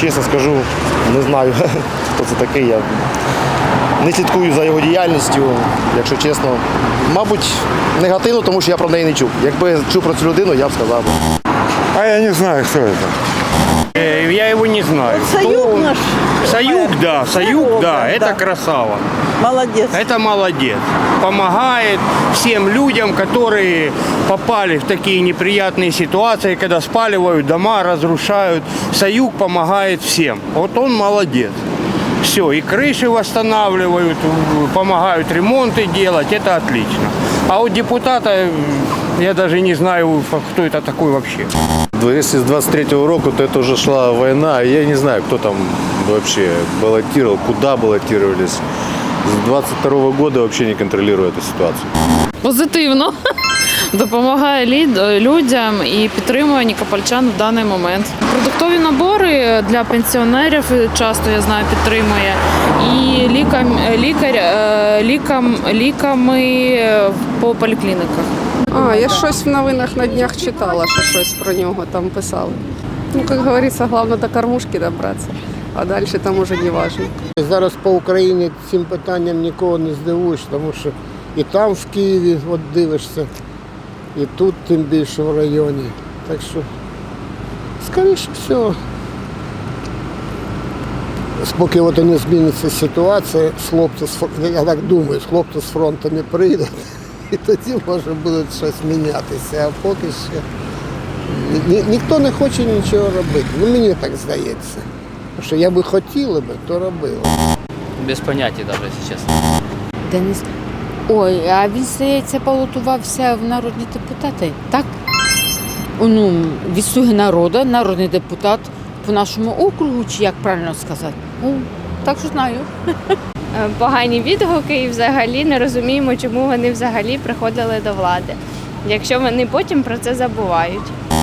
чесно скажу, не знаю, хто це такий. Я не слідкую за його діяльністю, якщо чесно. Мабуть, негативно, тому що я про неї не чув. Якби я чув про цю людину, я б сказав. А я не знаю, хто это. Э, Я його не знаю. Союз наш. Саюк, да, Саюк, да, это красава. Молодец. Это молодец. Помогает всем людям, которые попали в такие неприятные ситуации, когда спаливают дома, разрушают. Саюк помогает всем. Вот он молодец. Все, и крыши восстанавливают, помогают ремонты делать, это отлично. А вот депутата, я даже не знаю, кто это такой вообще. Если с 23 року, то это уже шла война. и Я не знаю, кто там вообще баллотировал, куда баллотировались. С 22 года вообще не контролирую эту ситуацию. позитивно. Допомагає людям і підтримує нікопольчан в даний момент. Продуктові набори для пенсіонерів часто я знаю підтримує. І лікам, лікар, е, лікам, ліками по поліклініках. А, я щось в новинах на днях читала, що щось про нього там писали. Ну, як говориться, головне до кормушки добратися, а далі там уже не важно. Зараз по Україні цим питанням нікого не здивуєш, тому що і там в Києві от дивишся, і тут тим більше в районі. Так що, скоріше всього, поки от не зміниться ситуація, хлопці, з я так думаю, хлопці з фронту не прийдуть, і тоді може буде щось мінятися. А поки ще ні- ні- ніхто не хоче нічого робити. Ну мені так здається. Що я би хотіла би, то робила. Без поняття навіть, якщо чесно. Денис. Ой, а він, здається, балотувався в народні депутати, так? Ну, від «Слуги народу, народний депутат по нашому округу, чи як правильно сказати? Ну, так що знаю. Е, погані відгуки і взагалі не розуміємо, чому вони взагалі приходили до влади, якщо вони потім про це забувають.